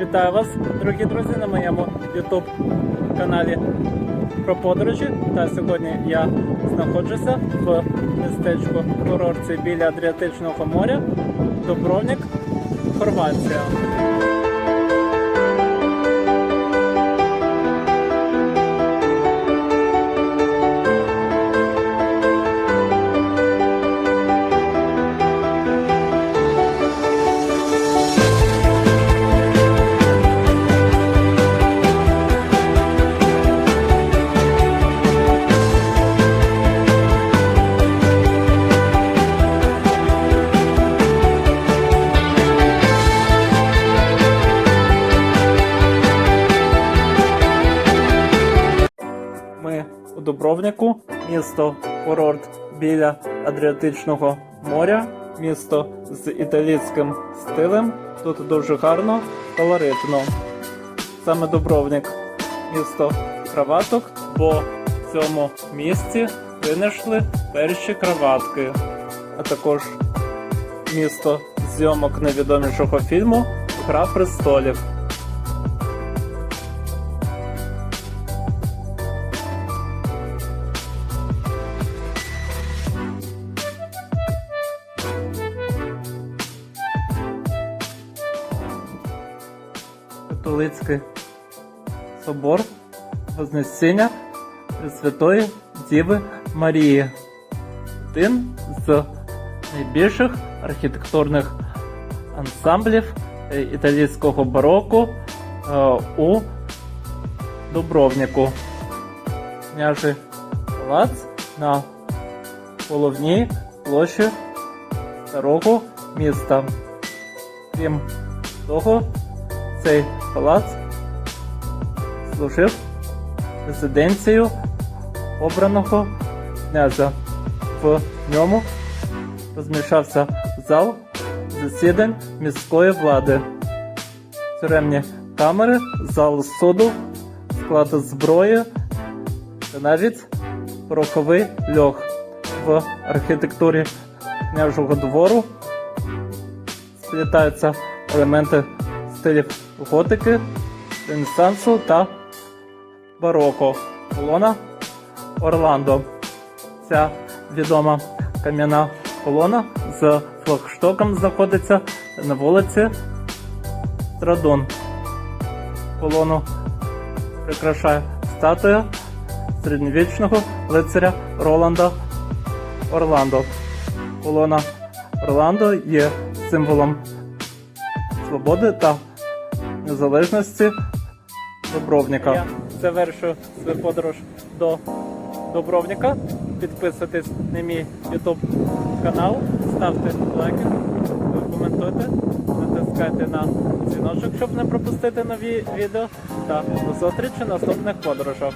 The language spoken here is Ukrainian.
Вітаю вас, дорогі друзі, на моєму YouTube каналі про подорожі. Та сьогодні я знаходжуся в містечку курорці біля Адріатичного моря Дубровник, Хорватія. У Дубровнику, місто курорт біля Адріатичного моря, місто з італійським стилем. Тут дуже гарно, колоритно. Саме Дубровник місто краваток, бо в цьому місті винайшли перші краватки, а також місто зйомок найвідомішого фільму Гра престолів. Католицький собор Вознесіння Пресвятої Діви Марії. Один з найбільших архітектурних ансамблів е, італійського бароко е, у Дубровнику. Княжий палац на головній площі старого міста. Крім того, цей палац. Служив резиденцією обраного князя. В ньому розміщався зал засідань міської влади, тюремні камери, зал суду, склад зброї та навіть пороховий льох. В архітектурі княжого двору сплітаються елементи стилів готики, ренесансу та бароко. Колона Орландо. Ця відома кам'яна колона з флагштоком знаходиться на вулиці Страдон. Колону прикрашає статуя середньовічного лицаря Роланда Орландо. Колона Орландо є символом свободи та незалежності Добровника. Я завершую свою подорож до Добровника. Підписуйтесь на мій YouTube канал, ставте лайки, коментуйте, натискайте на дзвіночок, щоб не пропустити нові відео. Та до зустрічі наступних подорожах.